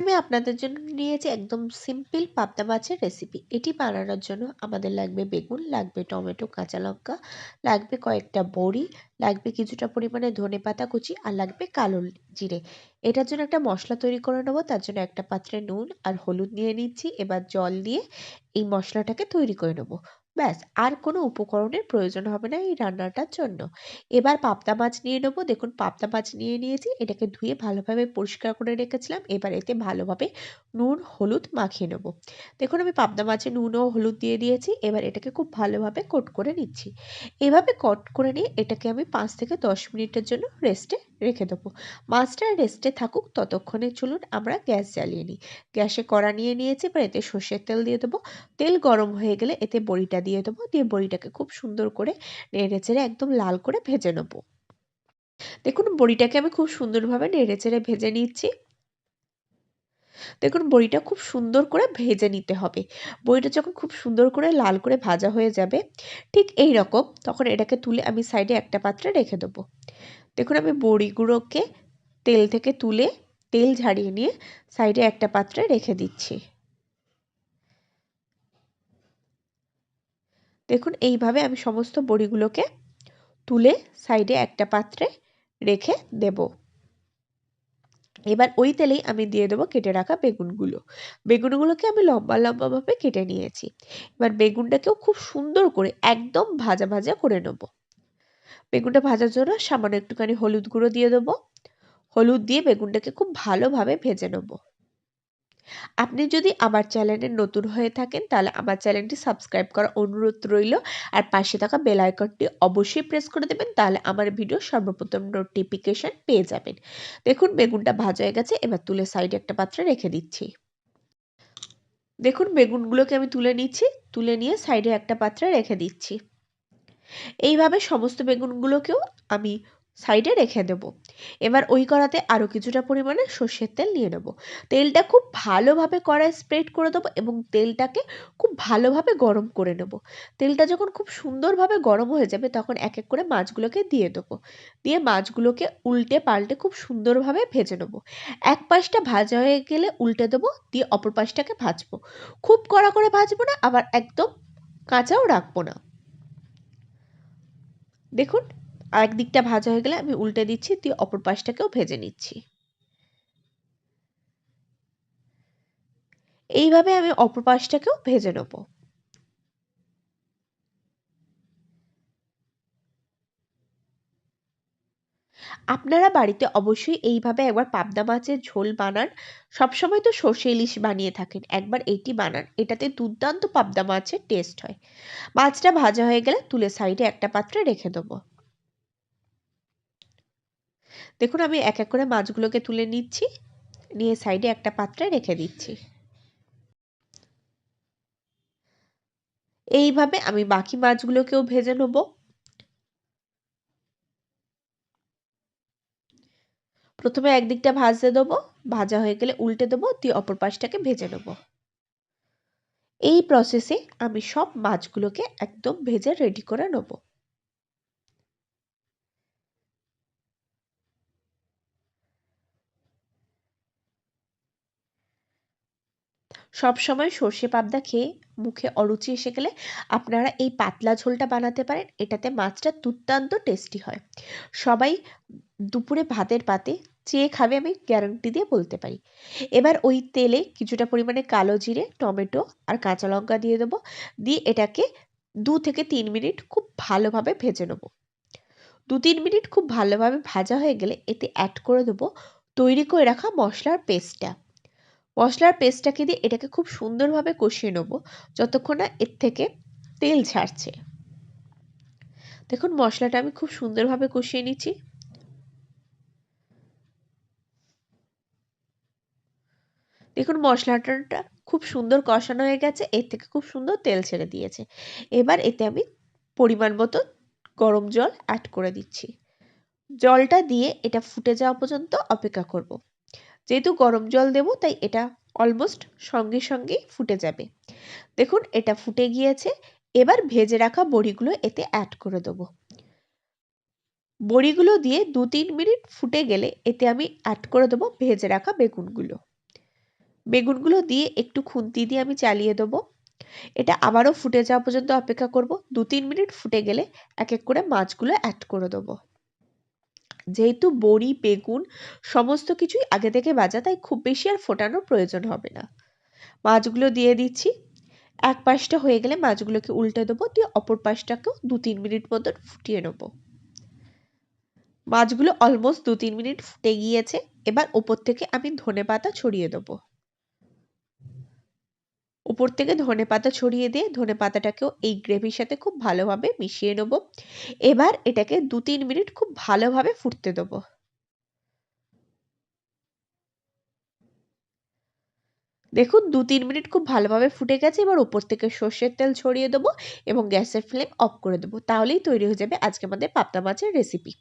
আমি আপনাদের জন্য নিয়েছি একদম সিম্পল পাবদা মাছের রেসিপি এটি বানানোর জন্য আমাদের লাগবে বেগুন, লাগবে টমেটো, কাঁচা লঙ্কা, লাগবে কয়েকটা বড়ি, লাগবে কিছুটা পরিমাণে ধনে পাতা কুচি আর লাগবে কালো জিরে। এটার জন্য একটা মশলা তৈরি করে নেব, তার জন্য একটা পাত্রে নুন আর হলুদ নিয়ে নিচ্ছি। এবার জল দিয়ে এই মশলাটাকে তৈরি করে নেব। ব্যাস, আর কোনো উপকরণের প্রয়োজন হবে না এই রান্নাটার জন্য। এবার পাবদা মাছ নিয়ে নেব। দেখুন, পাবদা মাছ নিয়ে নিয়েছি, এটাকে ধুয়ে ভালোভাবে পরিষ্কার করে রেখেছিলাম। এবার এতে ভালোভাবে নুন, হলুদ মাখিয়ে নেব। দেখুন, আমি পাবদা মাছে নুন ও হলুদ দিয়ে দিয়েছি, এবার এটাকে খুব ভালোভাবে কোট করে নিচ্ছি। এভাবে কট করে নিয়ে এটাকে আমি পাঁচ থেকে দশ মিনিটের জন্য রেস্টে রেখে দেবো। মাছটা রেস্টে থাকুক ততক্ষণে চলুন আমরা গ্যাস জ্বালিয়ে নিই। গ্যাসে কড়া নিয়ে নিয়েছি, এবার এতে সর্ষের তেল দিয়ে দেবো। তেল গরম হয়ে গেলে এতে বড়িটা দিয়ে দেবো, দিয়ে বড়িটাকে খুব সুন্দর করে নেড়ে চেড়ে একদম লাল করে ভেজে নেব। দেখুন, বড়িটাকে আমি খুব সুন্দরভাবে নেড়ে চেড়ে ভেজে নিচ্ছি। দেখুন, বড়িটা খুব সুন্দর করে ভেজে নিতে হবে। বড়িটা যখন খুব সুন্দর করে লাল করে ভাজা হয়ে যাবে, ঠিক এই রকম, তখন এটাকে তুলে আমি সাইডে একটা পাত্রে রেখে দেবো। দেখুন আমি বড়িগুলোকে তেল থেকে তুলে তেল ঝাড়িয়ে নিয়ে সাইডে একটা পাত্রে রেখে দিচ্ছি। দেখুন এইভাবে আমি সমস্ত বড়িগুলোকে তুলে সাইডে একটা পাত্রে রেখে দেব। এবার ওই তেলেই আমি দিয়ে দেবো কেটে রাখা বেগুনগুলো। বেগুনগুলোকে আমি লম্বা লম্বাভাবে কেটে নিয়েছি। এবার বেগুনটাকেও খুব সুন্দর করে একদম ভাজা ভাজা করে নেব। বেগুনটা ভাজার জন্য সামান্য একটুখানি হলুদ গুঁড়ো দিয়ে দেবো। হলুদ দিয়ে বেগুনটাকে খুব ভালোভাবে ভেজে নেব। আপনি যদি আমার চ্যানেলে নতুন হয়ে থাকেন, তাহলে আমার চ্যানেলটি সাবস্ক্রাইব করার অনুরোধ রইল। আর পাশে থাকা বেল আইকনটি অবশ্যই প্রেস করে দেবেন, তাহলে আমার ভিডিও সর্বপ্রথম নোটিফিকেশান পেয়ে যাবেন। দেখুন, বেগুনটা ভাজা হয়ে গেছে, এবার তুলে সাইডে একটা পাত্রে রেখে দিচ্ছি। দেখুন, বেগুনগুলোকে আমি তুলে নিচ্ছি, তুলে নিয়ে সাইডে একটা পাত্রে রেখে দিচ্ছি। এইভাবে সমস্ত বেগুনগুলোকেও আমি সাইডে রেখে দেব। এবার ওই কড়াতে আরও কিছুটা পরিমাণে সর্ষের তেল নিয়ে নেব। তেলটা খুব ভালোভাবে কড়ায় স্প্রেড করে দেবো এবং তেলটাকে খুব ভালোভাবে গরম করে নেব। তেলটা যখন খুব সুন্দরভাবে গরম হয়ে যাবে তখন এক এক করে মাছগুলোকে দিয়ে দেবো। দিয়ে মাছগুলোকে উল্টে পাল্টে খুব সুন্দরভাবে ভেজে নেব। এক পাশটা ভাজা হয়ে গেলে উল্টে দেবো, দিয়ে অপর পাশটাকে ভাজবো। খুব কড়া করে ভাজবো না, আবার একদম কাঁচাও রাখব না। দেখুন আর দিকটা ভাজা হয়ে গেলে আমি উল্টে দিচ্ছি দিয়ে অপর পাশটাকেও ভেজে নিচ্ছি। এইভাবে আমি অপর পাশটাকেও ভেজে নেব। আপনারা বাড়িতে অবশ্যই এইভাবে একবার পাবদা মাছের ঝোল বানান। সবসময় তো সর্ষে ইলিশ বানিয়ে থাকেন, একবার এইটি বানান। এটাতে দুর্দান্ত পাবদা মাছের টেস্ট হয়। মাছটা ভাজা হয়ে গেলে তুলে সাইডে একটা পাত্রে রেখে দেবো। দেখুন, আমি এক এক করে মাছগুলোকে তুলে নিচ্ছি। নিয়ে সাইডে একটা পাত্রে রেখে দিচ্ছি। এইভাবে আমি বাকি মাছগুলোকেও ভেজে নেব। প্রথমে একদিকটা ভাজতে দেবো, ভাজা হয়ে গেলে উল্টে দেবো, দিয়ে অপর পাশটাকে ভেজে নেব। এই প্রসেসে আমি সব মাছগুলোকে একদম ভেজে রেডি করে নেব। সব সময় সর্ষে পাবদা খেয়ে মুখে অরুচি এসে গেলে আপনারা এই পাতলা ঝোলটা বানাতে পারেন, এটাতে মাছটা দুর্দান্ত টেস্টি হয়। সবাই দুপুরে ভাতের পাতে চেয়ে খাবে আমি গ্যারান্টি দিয়ে বলতে পারি। এবার ওই তেলে কিছুটা পরিমাণে কালো জিরে, টমেটো আর কাঁচা লঙ্কা দিয়ে দেবো। দিয়ে এটাকে দু থেকে তিন মিনিট খুব ভালোভাবে ভেজে নেব। দু তিন মিনিট খুব ভালোভাবে ভাজা হয়ে গেলে এতে অ্যাড করে দেবো তৈরি করে রাখা মশলার পেস্টটা মশলার পেস্টটাকে দিয়ে এটাকে খুব সুন্দরভাবে কষিয়ে নেব যতক্ষণ না এর থেকে তেল ছাড়ছে। দেখুন মশলাটা আমি খুব সুন্দরভাবে কষিয়ে নিচ্ছি। দেখুন মশলাটা খুব সুন্দর কষানো হয়ে গেছে, এর থেকে খুব সুন্দর তেল ছেড়ে দিয়েছে। এবার এতে আমি পরিমাণ মতো গরম জল অ্যাড করে দিচ্ছি। জলটা দিয়ে এটা ফুটে যাওয়া পর্যন্ত অপেক্ষা করব। যেহেতু গরম জল দেব, তাই এটা অলমোস্ট সঙ্গে সঙ্গেই ফুটে যাবে। দেখুন এটা ফুটে গিয়েছে, এবার ভেজে রাখা বড়িগুলো এতে অ্যাড করে দেবো। বড়িগুলো দিয়ে দু তিন মিনিট ফুটে গেলে এতে আমি অ্যাড করে দেবো ভেজে রাখা বেগুনগুলো। বেগুনগুলো দিয়ে একটু খুন্তি দিয়ে আমি চালিয়ে দেবো। এটা আবারও ফুটে যাওয়া পর্যন্ত অপেক্ষা করব। দু তিন মিনিট ফুটে গেলে এক এক করে মাছগুলো অ্যাড করে দেবো। যেহেতু বড়ি, বেগুন সমস্ত কিছুই আগে থেকে বাজা তাই খুব বেশি আর ফোটানোর প্রয়োজন হবে না। মাছগুলো দিয়ে দিচ্ছি। এক পাশটা হয়ে গেলে মাছগুলোকে উল্টে দেবো দিয়ে অপর পাশটাকেও দু তিন মিনিট মতন ফুটিয়ে নেব। মাছগুলো অলমোস্ট দু তিন মিনিট ফুটে গিয়েছে। এবার ওপর থেকে আমি ধনে পাতা ছড়িয়ে দেবো। উপর থেকে ধনে পাতা ছড়িয়ে দিয়ে ধনে পাতাটাকেও এই গ্রেভির সাথে খুব ভালোভাবে মিশিয়ে নেব। এবার এটাকে দু তিন মিনিট খুব ভালোভাবে ফুটতে দেবো। দেখুন দু তিন মিনিট খুব ভালোভাবে ফুটে গেছে। এবার ওপর থেকে সর্ষের তেল ছড়িয়ে দেবো এবং গ্যাসের ফ্লেম অফ করে দেবো। তাহলেই তৈরি হয়ে যাবে আজকে আমাদের পাবদা মাছের রেসিপি